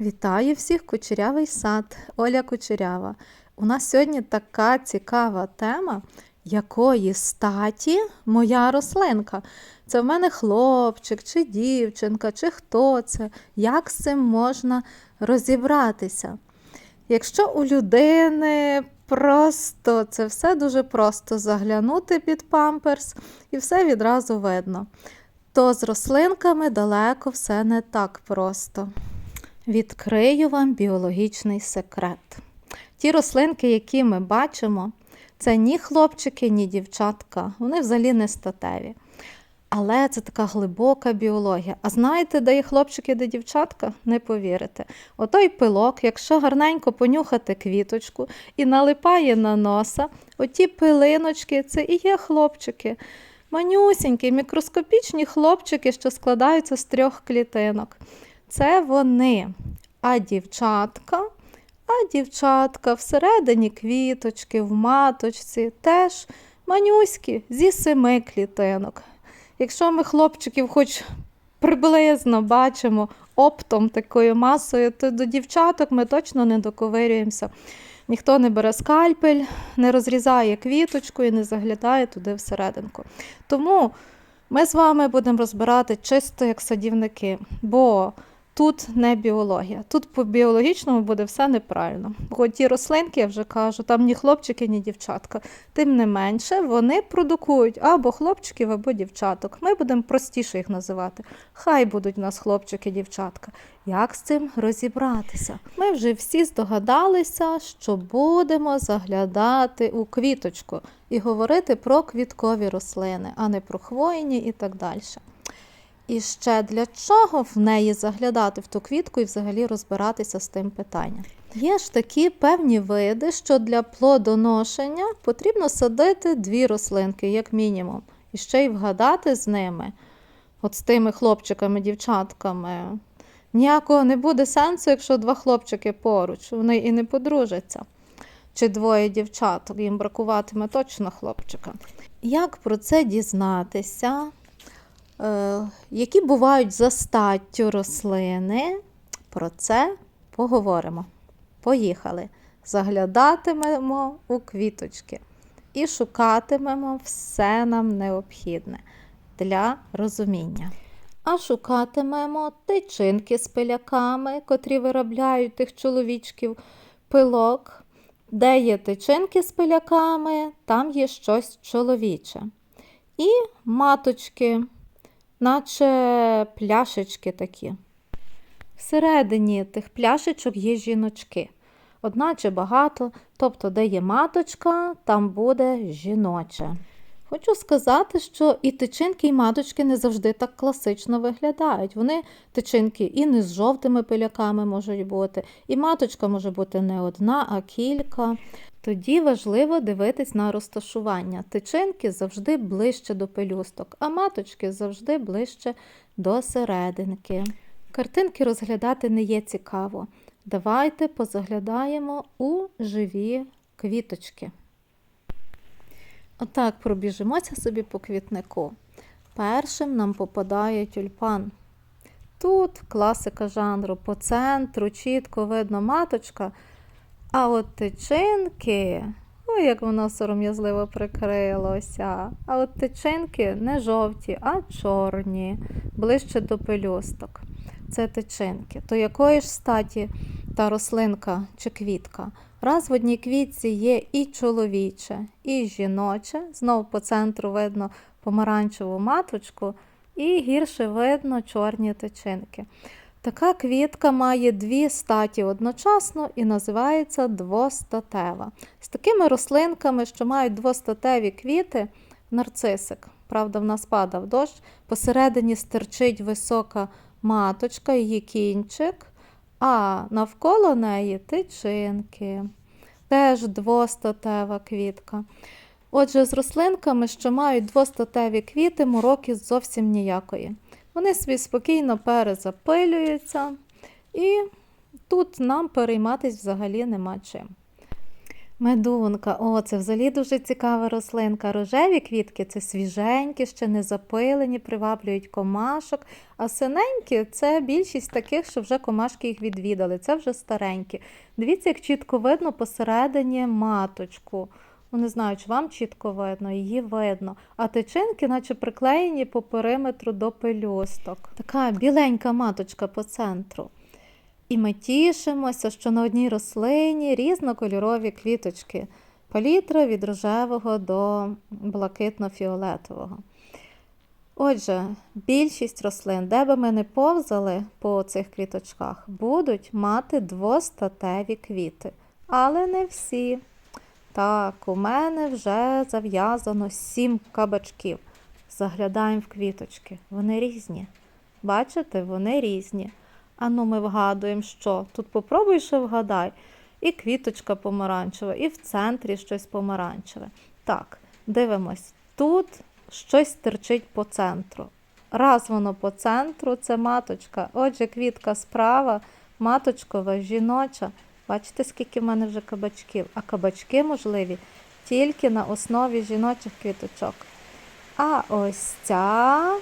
Вітаю всіх, кучерявий сад, Оля Кучерява. У нас сьогодні така цікава тема, якої статі моя рослинка. Це в мене хлопчик, чи дівчинка, чи хто це, як з цим можна розібратися. Якщо у людини просто це все дуже просто заглянути під памперс і все відразу видно, то з рослинками далеко все не так просто. Відкрию вам біологічний секрет. Ті рослинки, які ми бачимо, це ні хлопчики, ні дівчатка. Вони взагалі не статеві. Але це така глибока біологія. А знаєте, де є хлопчики, де дівчатка? Не повірите. Отой пилок, якщо гарненько понюхати квіточку і налипає на носа, оті пилиночки це і є хлопчики. Манюсінькі, мікроскопічні хлопчики, що складаються з трьох клітинок. Це вони. А дівчатка, а дівчатка всередині квіточки, в маточці теж манюські зі семи клітинок. Якщо ми хлопчиків хоч приблизно бачимо оптом такою масою, то до дівчаток ми точно не доковирюємося. Ніхто не бере скальпель, не розрізає квіточку і не заглядає туди всерединку. Тому ми з вами будемо розбирати чисто як садівники, бо тут не біологія. Тут по біологічному буде все неправильно. Бо ті рослинки, я вже кажу, там ні хлопчики, ні дівчатка. Тим не менше, вони продукують або хлопчиків, або дівчаток. Ми будемо простіше їх називати. Хай будуть у нас хлопчики, дівчатка. Як з цим розібратися? Ми вже всі здогадалися, що будемо заглядати у квіточку і говорити про квіткові рослини, а не про хвойні і так далі. І ще для чого в неї заглядати в ту квітку і взагалі розбиратися з тим питанням? Є ж такі певні види, що для плодоношення потрібно садити дві рослинки, як мінімум, і ще й вгадати з ними, от з тими хлопчиками, дівчатками. Ніякого не буде сенсу, якщо два хлопчики поруч, вони і не подружаться. Чи двоє дівчаток, їм бракуватиме точно хлопчика. Як про це дізнатися? Е, які бувають за статтю рослини, про це поговоримо. Поїхали. Заглядатимемо у квіточки і шукатимемо все нам необхідне для розуміння. А шукатимемо тичинки з пиляками, котрі виробляють тих чоловічків пилок. Де є тичинки з пиляками, там є щось чоловіче. І маточки наче пляшечки такі. Всередині тих пляшечок є жіночки. Одначе багато, тобто, де є маточка, там буде жіноче. Хочу сказати, що і тичинки, і маточки не завжди так класично виглядають. Вони тичинки і не з жовтими пиляками можуть бути, і маточка може бути не одна, а кілька. Тоді важливо дивитись на розташування. Тичинки завжди ближче до пелюсток, а маточки завжди ближче до серединки. Картинки розглядати не є цікаво. Давайте позаглядаємо у живі квіточки. Отак пробіжимося собі по квітнику. Першим нам попадає тюльпан. Тут класика жанру по центру, чітко видно маточка. А от тичинки, ой, як воно сором'язливо прикрилося. А от тичинки не жовті, а чорні, ближче до пелюсток. Це тичинки. То якої ж статі та рослинка чи квітка? Раз в одній квітці є і чоловіче, і жіноче. Знову по центру видно помаранчеву маточку, і гірше видно чорні тичинки. Така квітка має дві статі одночасно і називається двостатева. З такими рослинками, що мають двостатеві квіти, нарцисик. Правда, в нас падав дощ, посередині стирчить висока маточка, її кінчик, а навколо неї тичинки. Теж двостатева квітка. Отже, з рослинками, що мають двостатеві квіти, мороки зовсім ніякої. Вони собі спокійно перезапилюються, і тут нам перейматись взагалі нема чим. Медунка, о, це взагалі дуже цікава рослинка. Рожеві квітки це свіженькі, ще не запилені, приваблюють комашок. А синенькі це більшість таких, що вже комашки їх відвідали. Це вже старенькі. Дивіться, як чітко видно посередині маточку. Ну, не знаю, чи вам чітко видно, її видно. А тичинки, наче приклеєні по периметру до пелюсток. Така біленька маточка по центру. І ми тішимося, що на одній рослині різнокольорові квіточки. Палітра від рожевого до блакитно-фіолетового. Отже, більшість рослин, де би ми не повзали по цих квіточках, будуть мати двостатеві квіти. Але не всі. Так, у мене вже зав'язано сім кабачків. Заглядаємо в квіточки. Вони різні. Бачите, вони різні. Ану, ми вгадуємо, що. Тут попробуй ще вгадай. І квіточка помаранчева, і в центрі щось помаранчеве. Так, дивимось. Тут щось терчить по центру. Раз воно по центру, це маточка. Отже, квітка справа, маточкова, жіноча. Бачите, скільки в мене вже кабачків. А кабачки можливі тільки на основі жіночих квіточок. А ось ця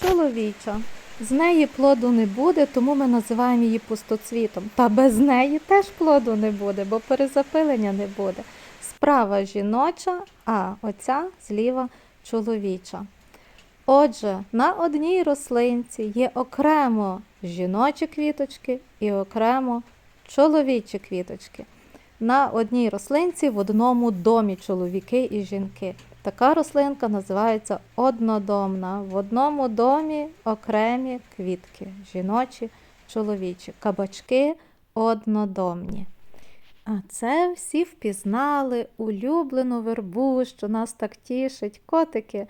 чоловіча. З неї плоду не буде, тому ми називаємо її пустоцвітом. Та без неї теж плоду не буде, бо перезапилення не буде. Справа жіноча, а оця зліва чоловіча. Отже, на одній рослинці є окремо жіночі квіточки і окремо чоловічі квіточки. На одній рослинці в одному домі чоловіки і жінки. Така рослинка називається однодомна. В одному домі окремі квітки, жіночі, чоловічі, кабачки однодомні. А це всі впізнали улюблену вербу, що нас так тішить, котики,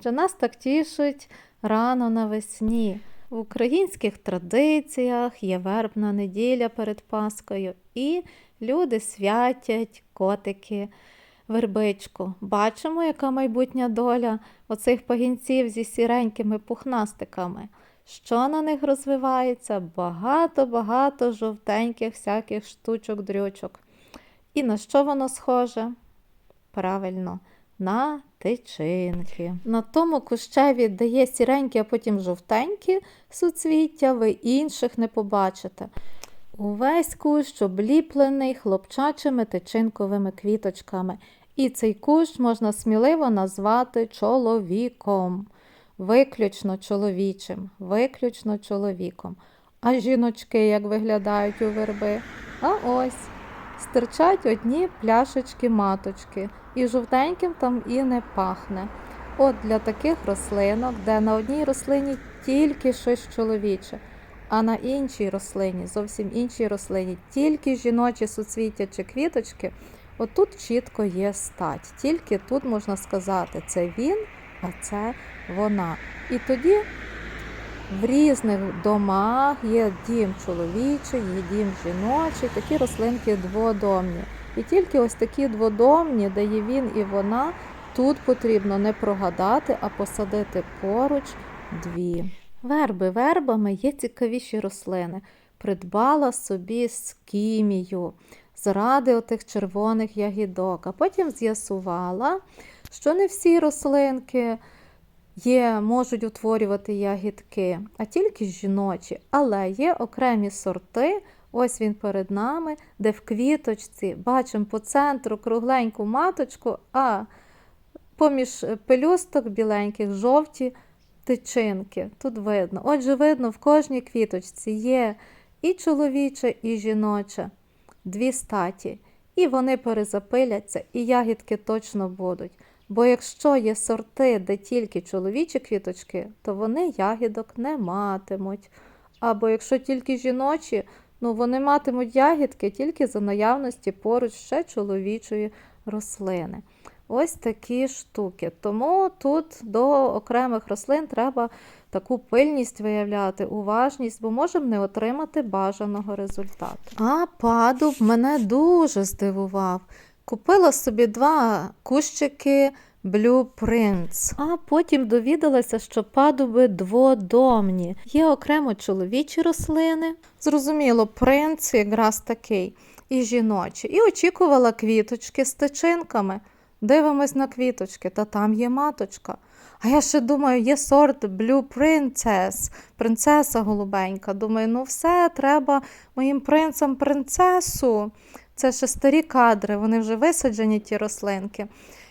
що нас так тішить рано навесні. В українських традиціях є вербна неділя перед Паскою, і люди святять котики вербичку. Бачимо, яка майбутня доля оцих пагінців зі сіренькими пухнастиками. Що на них розвивається? Багато-багато жовтеньких всяких штучок-дрючок. І на що воно схоже? Правильно, на тичинки. На тому кущеві, де є сіренькі, а потім жовтенькі суцвіття, ви інших не побачите. Увесь кущ обліплений хлопчачими тичинковими квіточками. І цей кущ можна сміливо назвати чоловіком. Виключно чоловічим, виключно чоловіком. А жіночки як виглядають у верби? А ось стирчать одні пляшечки маточки, і жовтеньким там і не пахне. От для таких рослинок, де на одній рослині тільки щось чоловіче, а на іншій рослині, зовсім іншій рослині, тільки жіночі суцвіття чи квіточки, отут чітко є стать. Тільки тут можна сказати, це він, а це вона. І тоді в різних домах є дім чоловічий, є дім жіночий, такі рослинки дводомні. І тільки ось такі дводомні, де є він і вона, тут потрібно не прогадати, а посадити поруч дві. Верби вербами є цікавіші рослини. Придбала собі скімію заради отих червоних ягідок, а потім з'ясувала, що не всі рослинки є, можуть утворювати ягідки, а тільки жіночі. Але є окремі сорти, ось він перед нами, де в квіточці бачимо по центру кругленьку маточку, а поміж пелюсток біленьких жовті тичинки. Тут видно. Отже, видно, в кожній квіточці є і чоловіче, і жіноче, дві статі. І вони перезапиляться, і ягідки точно будуть. Бо якщо є сорти, де тільки чоловічі квіточки, то вони ягідок не матимуть. Або якщо тільки жіночі, ну вони матимуть ягідки тільки за наявності поруч ще чоловічої рослини. Ось такі штуки. Тому тут до окремих рослин треба таку пильність виявляти, уважність, бо можемо не отримати бажаного результату. А падуб мене дуже здивував. Купила собі два кущики Blueprints. А потім довідалася, що падуби дводомні. Є окремо чоловічі рослини. Зрозуміло, принц якраз такий, і жіночі. І очікувала квіточки з тичинками. Дивимось на квіточки, та там є маточка. А я ще думаю, є сорт Blue Princess, принцеса голубенька. Думаю, ну все, треба моїм принцам принцесу. Це ще старі кадри, вони вже висаджені, ті рослинки.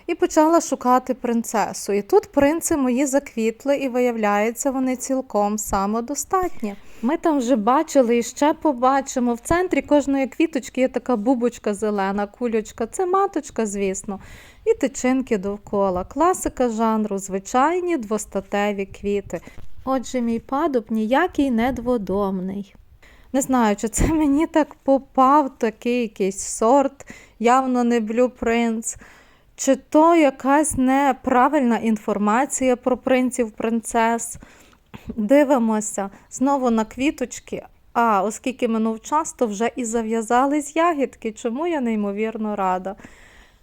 І почала шукати принцесу. І тут принци мої заквітли, і виявляється, вони цілком самодостатні. Ми там вже бачили і ще побачимо. В центрі кожної квіточки є така бубочка зелена, кульочка. Це маточка, звісно, і тичинки довкола. Класика жанру, звичайні двостатеві квіти. Отже, мій падуб ніякий не дводомний. Не знаю, чи це мені так попав такий якийсь сорт, явно не блюпринц, чи то якась неправильна інформація про принців принцес. Дивимося знову на квіточки. А оскільки минув час, то вже і зав'язались ягідки, чому я неймовірно рада.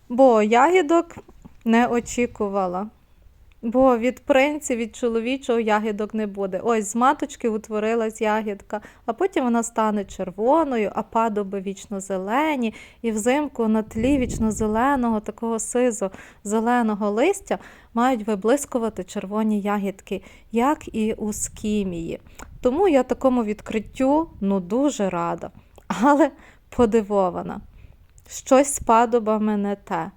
Бо ягідок не очікувала. Бо від принців, від чоловічого ягідок не буде. Ось з маточки утворилась ягідка, а потім вона стане червоною, а падоби вічно зелені, і взимку на тлі вічно зеленого, такого сизо зеленого листя мають виблискувати червоні ягідки, як і у скімії. Тому я такому відкриттю ну дуже рада, але подивована. Щось з падобами не те.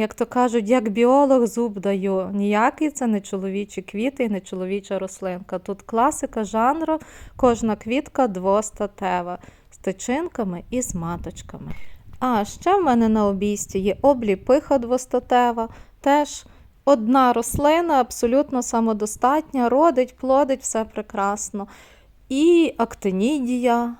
Як то кажуть, як біолог зуб даю, ніякий це не чоловічі квіти і не чоловіча рослинка. Тут класика жанру, кожна квітка двостатева, з тичинками і з маточками. А ще в мене на обійсті є обліпиха двостатева, теж одна рослина, абсолютно самодостатня, родить, плодить, все прекрасно. І актинідія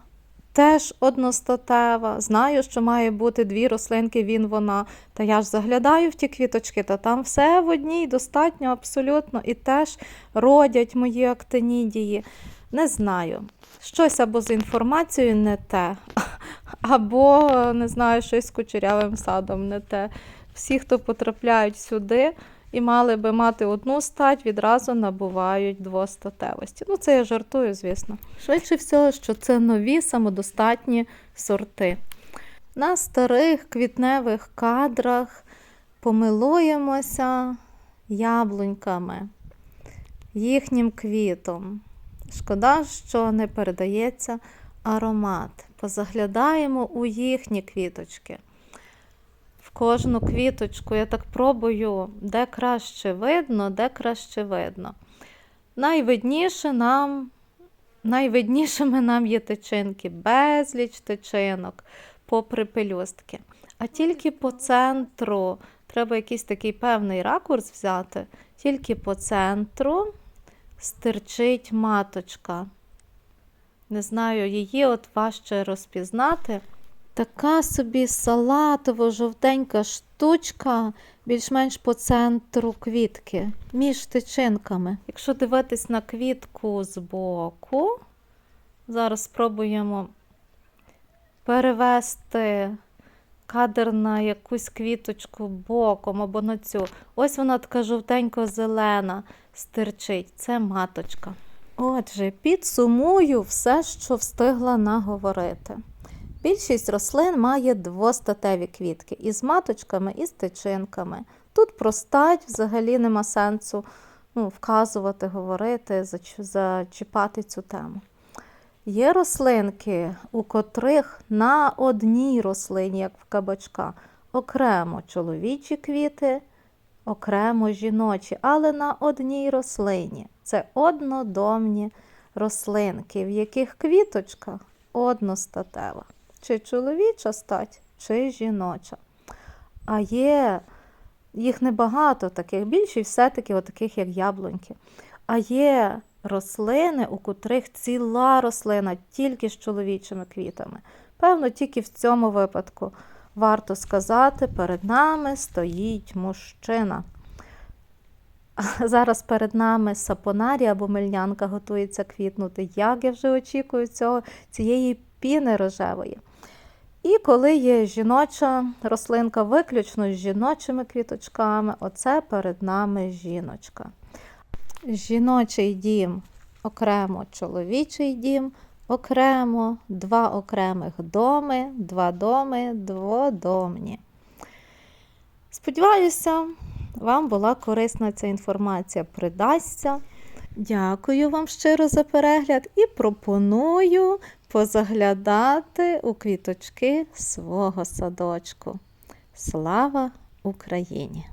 теж одностатева. Знаю, що має бути дві рослинки, він, вона. Та я ж заглядаю в ті квіточки, та там все в одній достатньо абсолютно. І теж родять мої актинідії. Не знаю. Щось або з інформацією не те, або не знаю, щось з кучерявим садом не те. Всі, хто потрапляють сюди і мали би мати одну стать, відразу набувають двостатевості. Ну, це я жартую, звісно. Швидше всього, що це нові самодостатні сорти. На старих квітневих кадрах помилуємося яблуньками, їхнім квітом. Шкода, що не передається аромат. Позаглядаємо у їхні квіточки. В кожну квіточку я так пробую, де краще видно, де краще видно. Найвидніше нам, найвиднішими нам є тичинки, безліч тичинок, попри пелюстки. А тільки по центру треба якийсь такий певний ракурс взяти, тільки по центру стирчить маточка. Не знаю, її от важче розпізнати. Така собі салатово-жовтенька штучка, більш-менш по центру квітки, між тичинками. Якщо дивитись на квітку збоку, зараз спробуємо перевести кадр на якусь квіточку боком або на цю. Ось вона така жовтенько-зелена стирчить. Це маточка. Отже, підсумую все, що встигла наговорити. Більшість рослин має двостатеві квітки із маточками, і з тичинками. Тут про стать взагалі нема сенсу ну, вказувати, говорити, зачіпати цю тему. Є рослинки, у котрих на одній рослині, як в кабачка, окремо чоловічі квіти, окремо жіночі, але на одній рослині. Це однодомні рослинки, в яких квіточка одностатева. Чи чоловіча стать, чи жіноча. А є їх небагато таких, більшість все-таки таких, як яблуньки. А є рослини, у котрих ціла рослина тільки з чоловічими квітами. Певно, тільки в цьому випадку варто сказати, перед нами стоїть мужчина. Зараз перед нами сапонарія або мельнянка готується квітнути. Як я вже очікую цього, цієї піни рожевої. І коли є жіноча рослинка, виключно з жіночими квіточками, оце перед нами жіночка. Жіночий дім окремо, чоловічий дім окремо, два окремих доми, два доми, дводомні. Сподіваюся, вам була корисна ця інформація, придасться. Дякую вам щиро за перегляд і пропоную позаглядати у квіточки свого садочку. Слава Україні!